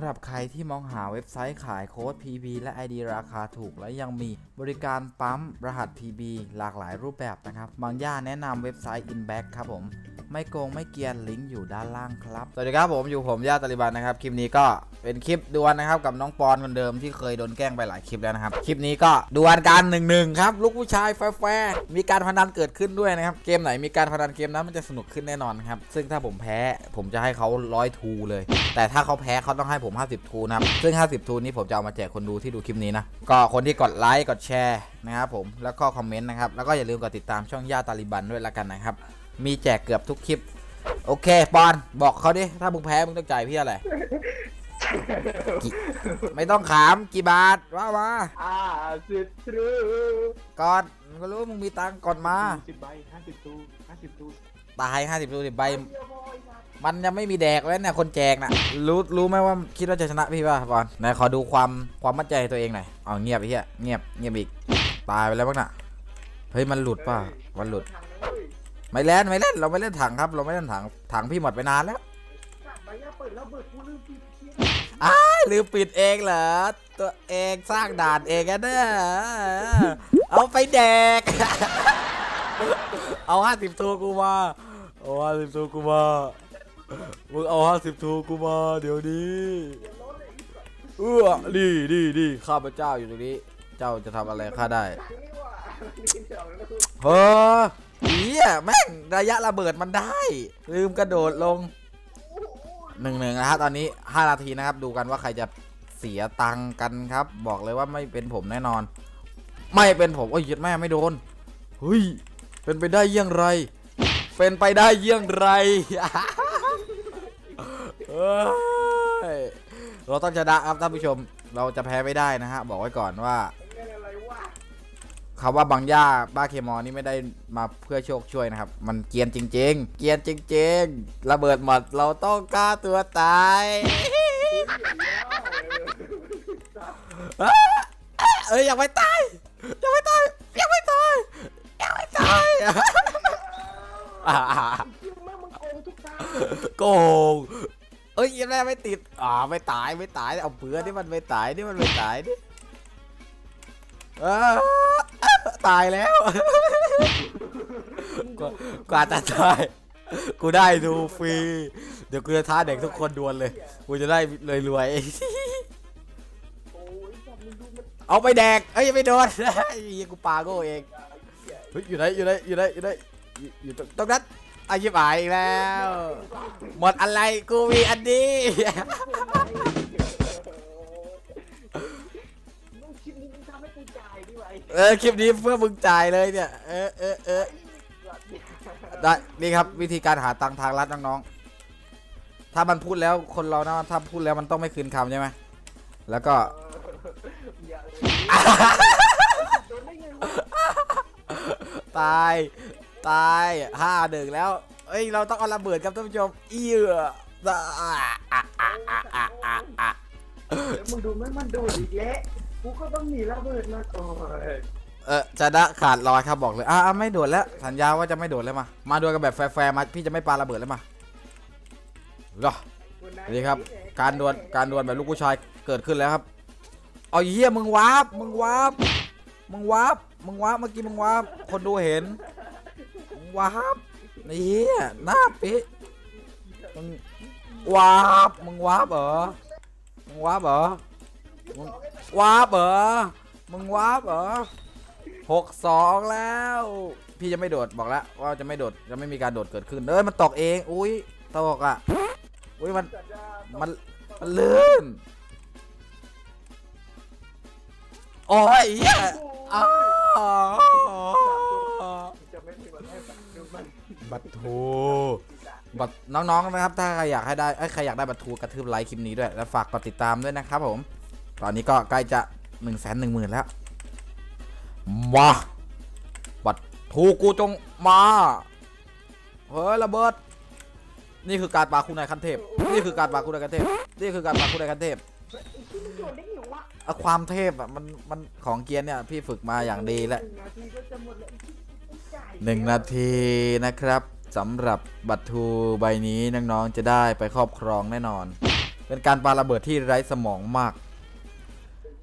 ำหรับใครที่มองหาเว็บไซต์ขายโค้ด PB และ ID ราคาถูก และยังมีบริการปั๊มรหัส PB หลากหลายรูปแบบนะครับ บางย่าแนะนำเว็บไซต์ Inback ครับผม ไม่โกงไม่เกียนลิงก์อยู่ด้านล่างครับ สวัสดีครับผมอยู่ผมย่าตาลิบันนะครับ คลิปนี้ก็เป็นคลิปดวลนะครับกับน้องปอนคนเดิมที่เคยโดนแกล้งไปหลายคลิปแล้วนะครับ คลิปนี้ก็ดวลกันหนึ่งหนึ่งครับลูกผู้ชายแฟร์มีการพนันเกิดขึ้นด้วยนะครับเกมไหนมีการพนันเกมนั้นมันจะสนุกขึ้นแน่นอนครับซึ่งถ้าผมแพ้ผมจะให้เขาร้อยทูเลย แต่ถ้าเขาแพ้เขาต้องให้ผม50ทูนะครับซึ่ง 50 ทูนี้ผมจะเอามาแจกคนดูที่ดูคลิปนี้นะก็คนที่กดไลค์กดแชร์นะครับผมแล้วก็คอมเมนต์นะครับแล้วก็อย่าลืมกดติดตามช่องย่าตาลิบันด้วยละกันนะครับมีแจกเกือบทุกคลิป โอเคปอนบอกเขาดิถ้ามึงแพ้มึงต้องจ่ายพี่อะไรกี่ไม่ต้องขามกี่บาทว่ามาอ่าสิบทรูก่อนมึงก็รู้ว่ามึงมีตังค์ก่อนมาสิบใบห้าสิบตูห้าสิบตูตาย50ทูสิบใบ มันยังไม่มีแดกแล้วเนี่ยคนแจกน่ะรู้รู้ไหมว่าคิดว่าจะชนะพี่ป่ะบอลไหนขอดูความความมั่นใจใตัวเองหน่อยเอาเงียบไอ้เหี้ยเงียบเงียบอีกตายไปแล้วบ้างน่ะเฮ้ยมันหลุดป่ะมันหลุด ไม่เล่นไม่เล่นเราไม่เล่นถังครับ เราไม่เล่นถังถังพี่หมดไปนานแล้วอ้าลืมปิดเองเหรอตัวเองสร้างด่านเองกันเด้อเอาไปแดก เอาห้าสิบตัวกูมาเอาห้าสิบตัวกูมา มึงเอาห้าสิบตัวกูมาเดี๋ยวนี้เออดีดีดีข้าพเจ้าอยู่ตรงนี้ เจ้าจะทำอะไรข้าได้นี่ว่ะนี่เดี๋ยวนะเฮ้อเฮียแม่งระยะระเบิดมันได้ ลืมกระโดดลงหนึ่งหนึ่งนะฮะตอนนี้5นาทีนะครับ ดูกันว่าใครจะเสียตังค์กันครับ บอกเลยว่าไม่เป็นผมแน่นอน ไม่เป็นผมโอ้ยยึดแม่ไม่โดนเฮ้ยเป็นไปได้เยี่ยงไร เป็นไปได้เยี่ยงไรเฮ้ ยเราต้องชนะครับท่านผู้ชม เราจะแพ้ไม่ได้นะฮะ บอกไว้ก่อนว่าเป็นอะไรวะคำว่าบางย่าบ้าเคมอนี่ไม่ได้มาเพื่อโชคช่วยนะครับ มันเกรียนจริง ๆ เกรียนจริง ๆ ระเบิดหมดเราต้องฆ่าตัวตายเอ้ยอยากไม่ตายอยากไม่ตายอยากไม่ตายอยากไม่ตายอ่าคิวแม่มึงโกง อ้ยยังไงไม่ติดอ่าไม่ตายไม่ตายเอาเบื่อที่มันไม่ตายนี่มันไม่ตายนี่ตายแล้วกว่าจะตายกูได้ดูฟรี เดี๋ยวกูจะท้าเด็กทุกคนดวลเลย กูจะได้เลยรวยเอาไปแดกเอ้ยไม่โดนไอ้กูปาโก้เองเฮ้ยอยู่ไหนอยู่ไหนอยู่ไหนอยู่ไหนอยู่องตรงนั้น อายิบหายอีกแล้ว หมดอะไรกูมีอันนี้มึงคิดนี้มึงทำให้กูจ่ายดิวะไอ้เออคลิปนี้เพื่อมึงจ่ายเลยเนี่ย เออเออเออได้นี่ครับวิธีการหาตังค์ทางลัดน้องๆ ถ้ามันพูดแล้วคนเรานะถ้าพูดแล้วมันต้องไม่คืนคำใช่ไหมแล้วก็ อย่าเลยโดนได้ไงวะตาย ตายห้าหนึ่งแล้วเฮ้ย เราต้องเอาระเบิดครับท่านผู้ชมเอื้อมึงดูไม่มันดูอีกแล้วกูก็ต้องหนีระเบิดมาก่อนเออจะได้ขาดลอยครับบอกเลย อ่าไม่โดดแล้ว สัญญาว่าจะไม่โดดแล้วมา มาดวกันแบบแฟร์ๆมาพี่จะไม่ปาระเบิดแล้วมาหรอนี่ครับ การดวลการดวลแบบลูกผู้ชายเกิดขึ้นแล้วครับ เอาเยี่ยมึงวาบมึงวาบมึงวาบมึงวาบเมื่อกี้มึงวาบคนดูเห็น วาร์ปไอ้เหี้ยหน้าปิมึงวาร์ปมึงวาร์ปเหรอมึงวาร์ปเหรอมึงวาร์ปเหรอมึงวาร์ปเหรอหกสองแล้ว พี่จะไม่โดดบอกแล้วว่าจะไม่โดดจะไม่มีการโดดเกิดขึ้นเอ้ยมันตกเอง อุ้ยตกอะอุ้ยมันมันมันลื่นโอ้ยเยอ้าว จะไม่มีวันให้สักดูมัน บัตรทูบัตรน้องๆนะครับ ถ้าใครอยากให้ได้ใครอยากได้บัตรทูกระทืบไลค์คลิปนี้ด้วย แล้วฝากกดติดตามด้วยนะครับผม ตอนนี้ก็ใกล้จะ1นึ่งแสนหนึ่งหมื่นแล้ว มาบัตรทูกูจงมาเฮ้ยระเบิด นี่คือการปาคุณนายคันเทพ นี่คือการปาคุณนายคันเทพ นี่คือการปาคุณนายคันเทพความเทพอะมันมันของเกียร์เนี่ยพี่ฝึกมาอย่างดีแล้ว หนึ่งนาทีนะครับสำหรับบัตรทูใบนี้น้องๆจะได้ไปครอบครองแน่นอน เป็นการปาระเบิดที่ไร้สมองมาก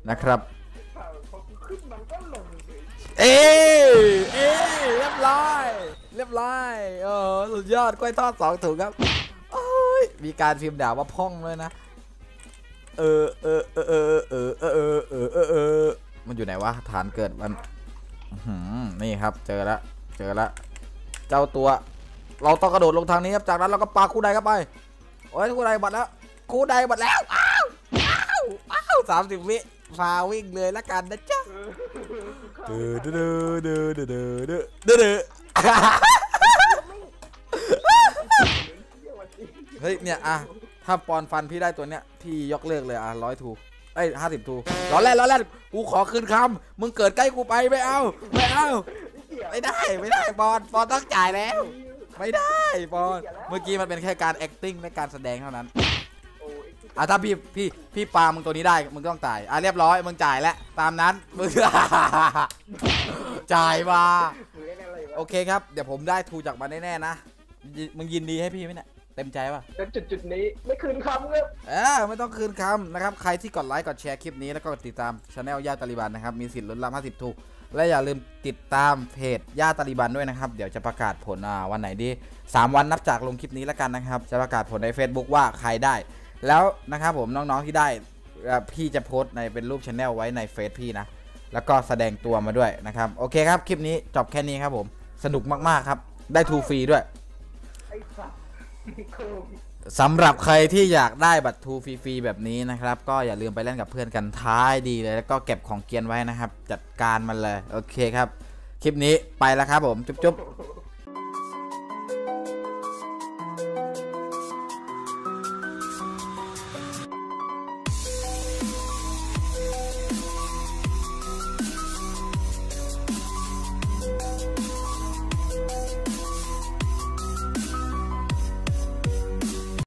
นะครับข่าวพอเอ้ยเอ้ยเรียบร้อย เรียบร้อยเออสุดยอดกล้วยทอดสองถุงครับมีการพิมพ์ด่าว่าพ่องเลยนะเออเออเออเออเออเออเออเออเออมันอยู่ไหนวะฐานเกิดมันนี่ครับเจอแล้ว เจอละเจ้าตัว เราต้องกระโดดลงทางนี้ครับจากนั้นเราก็ปาคู่ใดเข้าไปโอ้ยคู่ใดบัดแล้วคู่ใดบัดแล้วอ้าวอ้าวสามสิบวิฟาวิ่งเลยละกันนะจ๊ะเดือดเดือดเดือดเดือดเฮ้ยเนี่ยอะถ้าปอนฟันพี่ได้ตัวเนี้ยพี่ยกเลิกเลยอะร้อยถูกไอ้ห้าสิบถูกร้อนแรกร้อนแรกกูขอคืนคำมึงเกิดใกล้กูไปไม่เอาไม่เอา ไม่ได้ไม่ได้ปอนปอนต้องจ่ายแล้ว ไม่ได้ปอนเมื่อกี้มันเป็นแค่การ acting และการแสดงเท่านั้นโอ้ยอะถ้าพี่พี่พี่ปามึงตัวนี้ได้มึงต้องจ่ายอะเรียบร้อยมึงจ่ายแล้วตามนั้นมึงจ่ายมามึงเล่นอะไรวะโอเคครับเดี๋ยวผมได้ทูจากมันแน่ๆนะยิมึงยินดีให้พี่ไหมเนี่ยเต็มใจป่ะแล้วจุดจุดๆนี้ไม่คืนคำครับเออไม่ต้องคืนคำนะครับใครที่กดไลค์กดแชร์คลิปนี้แล้วก็กดติดตามช anel ย่าตาลิบันนะครับมีสิทธิ์ลุ้นรับ50ทูก และอย่าลืมติดตามเพจย่าตาลิบันด้วยนะครับ เดี๋ยวจะประกาศผลวันไหนดี 3 วันนับจากลงคลิปนี้แล้วกันนะครับ จะประกาศผลใน Facebook ว่าใครได้ แล้วนะครับผมน้องๆที่ได้พี่จะโพสต์ในเป็นรูปช anel ไว้ในเฟซพี่นะ แล้วก็แสดงตัวมาด้วยนะครับ โอเคครับ คลิปนี้จบแค่นี้ครับผม สนุกมากๆครับ ได้ทูฟรีด้วย ไอ้สัตว์โควิด สำหรับใครที่อยากได้บัตรทูฟรีๆแบบนี้นะครับ ก็อย่าลืมไปเล่นกับเพื่อนกันท้ายดีเลย แล้วก็เก็บของเกียนไว้นะครับ จัดการมันเลย โอเคครับ คลิปนี้ไปแล้วครับผม จุ๊บๆ